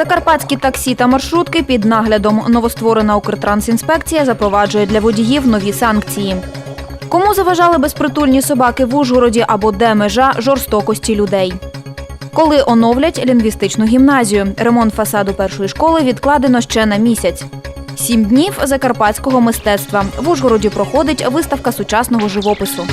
Закарпатські таксі та маршрутки під наглядом новостворена Укртрансінспекція запроваджує для водіїв нові санкції. Кому заважали безпритульні собаки в Ужгороді або де межа жорстокості людей? Коли оновлять лінгвістичну гімназію, ремонт фасаду першої школи відкладено ще на місяць. Сім днів закарпатського мистецтва. В Ужгороді проходить виставка сучасного живопису.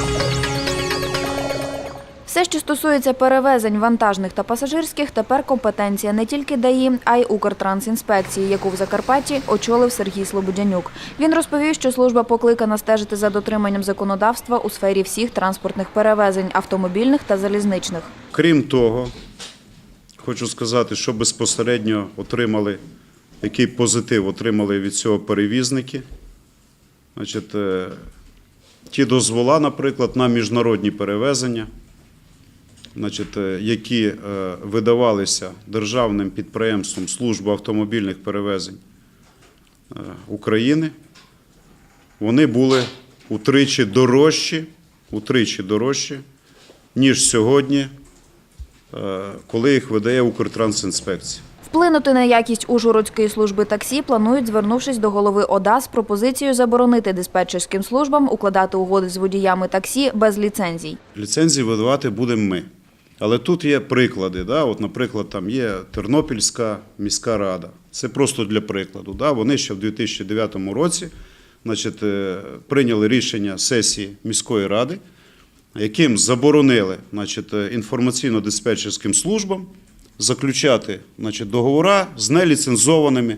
Все, що стосується перевезень вантажних та пасажирських, тепер компетенція не тільки ДАІ, а й Укртрансінспекції, яку в Закарпатті очолив Сергій Слободянюк. Він розповів, що служба покликана стежити за дотриманням законодавства у сфері всіх транспортних перевезень автомобільних та залізничних. Крім того, хочу сказати, що безпосередньо отримали, який позитив отримали від цього перевізники. Значить, е, ті дозвола, наприклад, на міжнародні перевезення, значить, е, які е, видавалися державним підприємством Служба автомобільних перевезень е, України, вони були утричі дорожчі, утричі дорожчі, ніж сьогодні коли їх видає Укртрансінспекція. Вплинути на якість Ужгородської служби таксі планують, звернувшись до голови ОДА з пропозицією заборонити диспетчерським службам укладати угоди з водіями таксі без ліцензій. Ліцензії видавати будемо ми. Але тут є приклади. Да? От, наприклад, там є Тернопільська міська рада. Це просто для прикладу. Да? Вони ще в 2009 році значить, е, прийняли рішення сесії міської ради, яким заборонили значить, е, інформаційно-диспетчерським службам заключати значить, договори з неліцензованими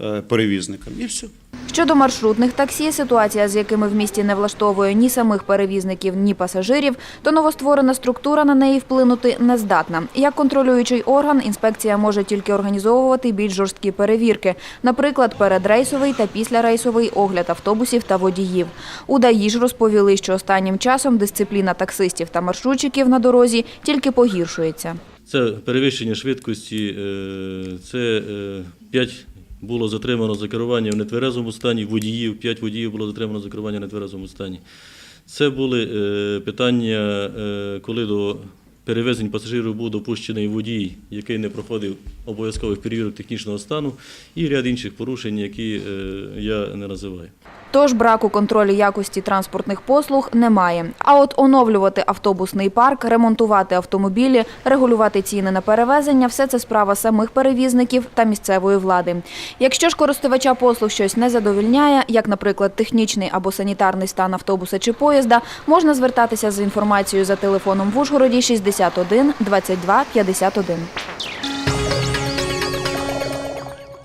е, перевізниками. І все. Щодо маршрутних таксі, ситуація з якими в місті не влаштовує ні самих перевізників, ні пасажирів, то новостворена структура на неї вплинути не здатна. Як контролюючий орган, інспекція може тільки організовувати більш жорсткі перевірки, наприклад, передрейсовий та післярейсовий огляд автобусів та водіїв. У ДАІ ж розповіли, що останнім часом дисципліна таксистів та маршрутчиків на дорозі тільки погіршується. Це перевищення швидкості, е, це 5 було затримано за керування в нетверезому стані, водіїв, 5 водіїв було затримано за керування в нетверезому стані. Це були е, питання, е, коли до перевезень пасажирів був допущений водій, який не проходив обов'язкових перевірок технічного стану, і ряд інших порушень, які е, я не називаю. Тож браку контролю якості транспортних послуг немає. А от оновлювати автобусний парк, ремонтувати автомобілі, регулювати ціни на перевезення все це справа самих перевізників та місцевої влади. Якщо ж користувача послуг щось не задовільняє, як, наприклад, технічний або санітарний стан автобуса чи поїзда, можна звертатися з інформацією за телефоном в Ужгороді 61 22 51.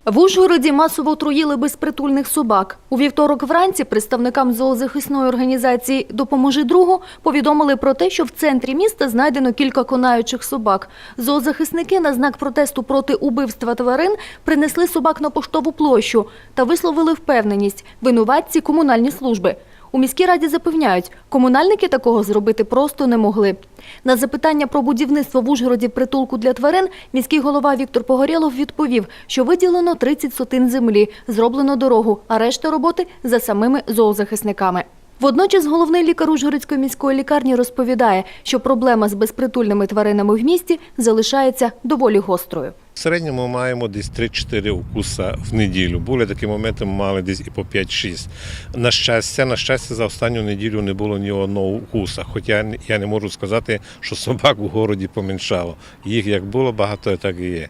В Ужгороді масово отруїли безпритульних собак. У вівторок вранці представникам зоозахисної організації «Допоможи другу» повідомили про те, що в центрі міста знайдено кілька конаючих собак. Зоозахисники на знак протесту проти убивства тварин принесли собак на поштову площу та висловили впевненість – винуватці комунальні служби. У міській раді запевняють, комунальники такого зробити просто не могли. На запитання про будівництво в Ужгороді притулку для тварин міський голова Віктор Погорєлов відповів, що виділено 30 сотин землі, зроблено дорогу, а решта роботи за самими зоозахисниками. Водночас головний лікар Ужгородської міської лікарні розповідає, що проблема з безпритульними тваринами в місті залишається доволі гострою. В середньому маємо десь 3-4 укуса в неділю. Були такі моменти, ми мали десь і по 5-6. На щастя, на щастя, за останню неділю не було ні одного укуса. Хоча я не можу сказати, що собак у городі поменшало. Їх як було багато, так і є.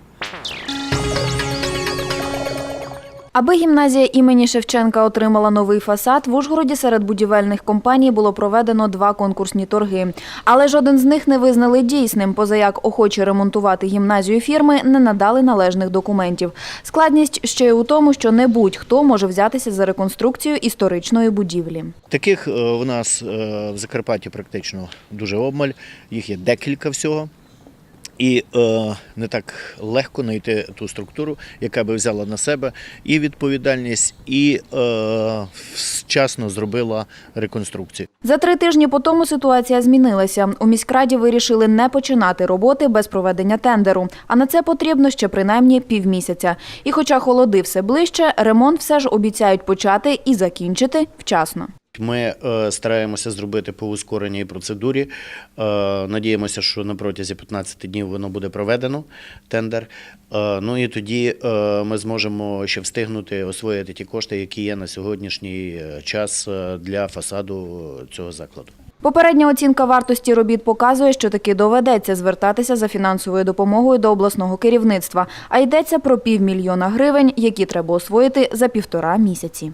Аби гімназія імені Шевченка отримала новий фасад, в Ужгороді серед будівельних компаній було проведено два конкурсні торги. Але жоден з них не визнали дійсним, позаяк охочі ремонтувати гімназію фірми не надали належних документів. Складність ще й у тому, що не будь-хто може взятися за реконструкцію історичної будівлі. Таких е, у нас е, в Закарпатті практично дуже обмаль, їх є декілька всього. І е, не так легко знайти ту структуру, яка би взяла на себе і відповідальність, і е, вчасно зробила реконструкцію. За три тижні по тому ситуація змінилася. У міськраді вирішили не починати роботи без проведення тендеру. А на це потрібно ще принаймні півмісяця. І хоча холоди все ближче, ремонт все ж обіцяють почати і закінчити вчасно. Ми е, стараємося зробити по ускореній процедурі. Е, надіємося, що на протязі 15 днів воно буде проведено, тендер. Е, ну і тоді ми зможемо ще встигнути освоїти ті кошти, які є на сьогоднішній час для фасаду цього закладу. Попередня оцінка вартості робіт показує, що таки доведеться звертатися за фінансовою допомогою до обласного керівництва, а йдеться про півмільйона гривень, які треба освоїти за півтора місяці.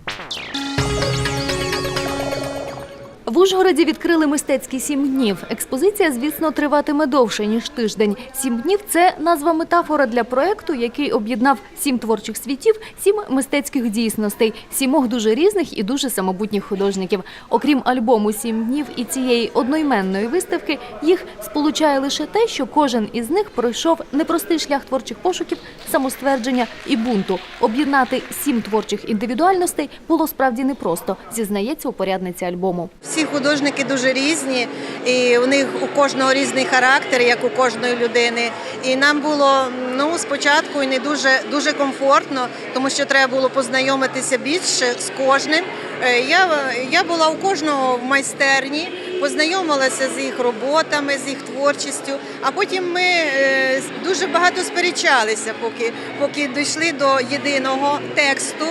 В Ужгороді відкрили мистецькі сім днів. Експозиція, звісно, триватиме довше ніж тиждень. Сім днів це назва метафора для проекту, який об'єднав сім творчих світів, сім мистецьких дійсностей, сімох дуже різних і дуже самобутніх художників. Окрім альбому Сім днів і цієї одноіменної виставки, їх сполучає лише те, що кожен із них пройшов непростий шлях творчих пошуків, самоствердження і бунту. Об'єднати сім творчих індивідуальностей було справді непросто, зізнається упорядниця альбому. Всі художники дуже різні, і у них у кожного різний характер, як у кожної людини. І нам було ну спочатку і не дуже дуже комфортно, тому що треба було познайомитися більше з кожним. Е, Я, я була у кожного в майстерні, познайомилася з їх роботами, з їх творчістю. А потім ми е, дуже багато сперечалися, поки, поки дійшли до єдиного тексту,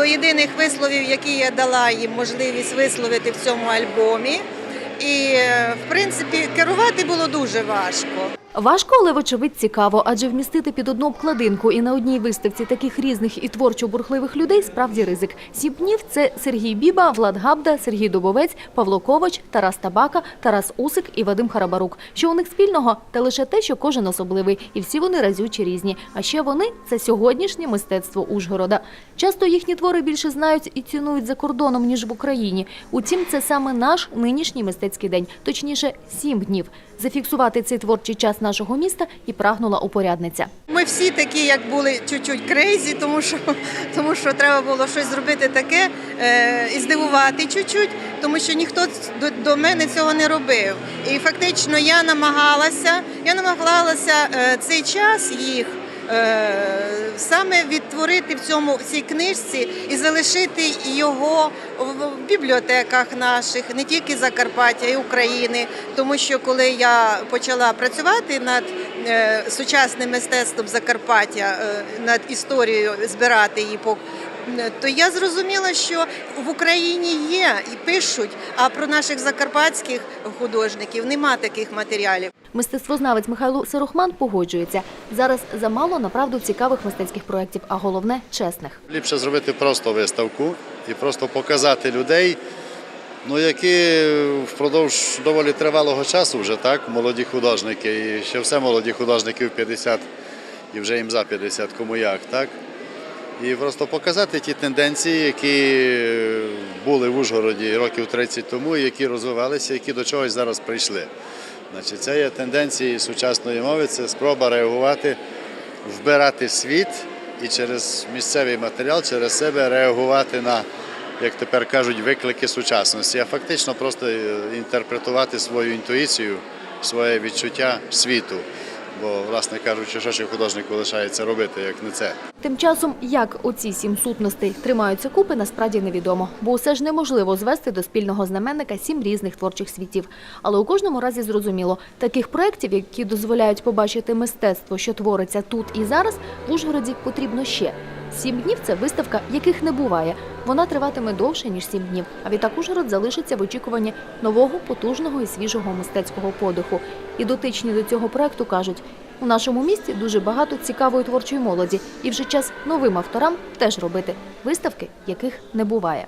до єдиних висловів, які я дала їм можливість висловити в цьому альбомі. І, е, в принципі, керувати було дуже важко. Важко, але вочевидь цікаво, адже вмістити під одну обкладинку і на одній виставці таких різних і творчо бурхливих людей справді ризик. Сім днів це Сергій Біба, Влад Габда, Сергій Дубовець, Павло Ковач, Тарас Табака, Тарас Усик і Вадим Харабарук. Що у них спільного? Та лише те, що кожен особливий, і всі вони разючі різні. А ще вони це сьогоднішнє мистецтво Ужгорода. Часто їхні твори більше знають і цінують за кордоном ніж в Україні. Утім, це саме наш нинішній мистецький день, точніше, сім днів. Зафіксувати цей творчий час нашого міста і прагнула упорядниця. Ми всі такі, як були чуть-чуть крейзі, тому що, тому що треба було щось зробити таке е, і здивувати чуть-чуть, тому що ніхто до, до мене цього не робив. І фактично я намагалася, я намагалася е, цей час їх. Е, Саме відтворити в цьому в цій книжці і залишити його в бібліотеках наших, не тільки Закарпаття, і України. Тому що коли я почала працювати над е, сучасним мистецтвом Закарпаття, е, над історією збирати її по то я зрозуміла, що в Україні є і пишуть, а про наших закарпатських художників нема таких матеріалів. Мистецтвознавець Михайло Сирохман погоджується. Зараз замало направду цікавих мистецьких проєктів, а головне чесних. Ліпше зробити просто виставку і просто показати людей, ну, які впродовж доволі тривалого часу вже так, молоді художники, і ще все молоді художники в 50 і вже їм за 50, кому як, так? І просто показати ті тенденції, які були в Ужгороді років 30 тому, які розвивалися, які до чогось зараз прийшли. Значить, це є тенденції сучасної мови, це спроба реагувати, вбирати світ і через місцевий матеріал, через себе реагувати на, як тепер кажуть, виклики сучасності, а фактично просто е, інтерпретувати свою інтуїцію, своє відчуття світу. Бо, власне кажучи, що ще художнику лишається робити, як не це. Тим часом, як оці сім сутностей тримаються купи, насправді невідомо, бо усе ж неможливо звести до спільного знаменника сім різних творчих світів. Але у кожному разі зрозуміло, таких проєктів, які дозволяють побачити мистецтво, що твориться тут і зараз, в Ужгороді потрібно ще. Сім днів це виставка, яких не буває. Вона триватиме довше ніж сім днів. А відтак Ужгород залишиться в очікуванні нового потужного і свіжого мистецького подиху. І дотичні до цього проекту кажуть. У нашому місті дуже багато цікавої творчої молоді, і вже час новим авторам теж робити виставки, яких не буває.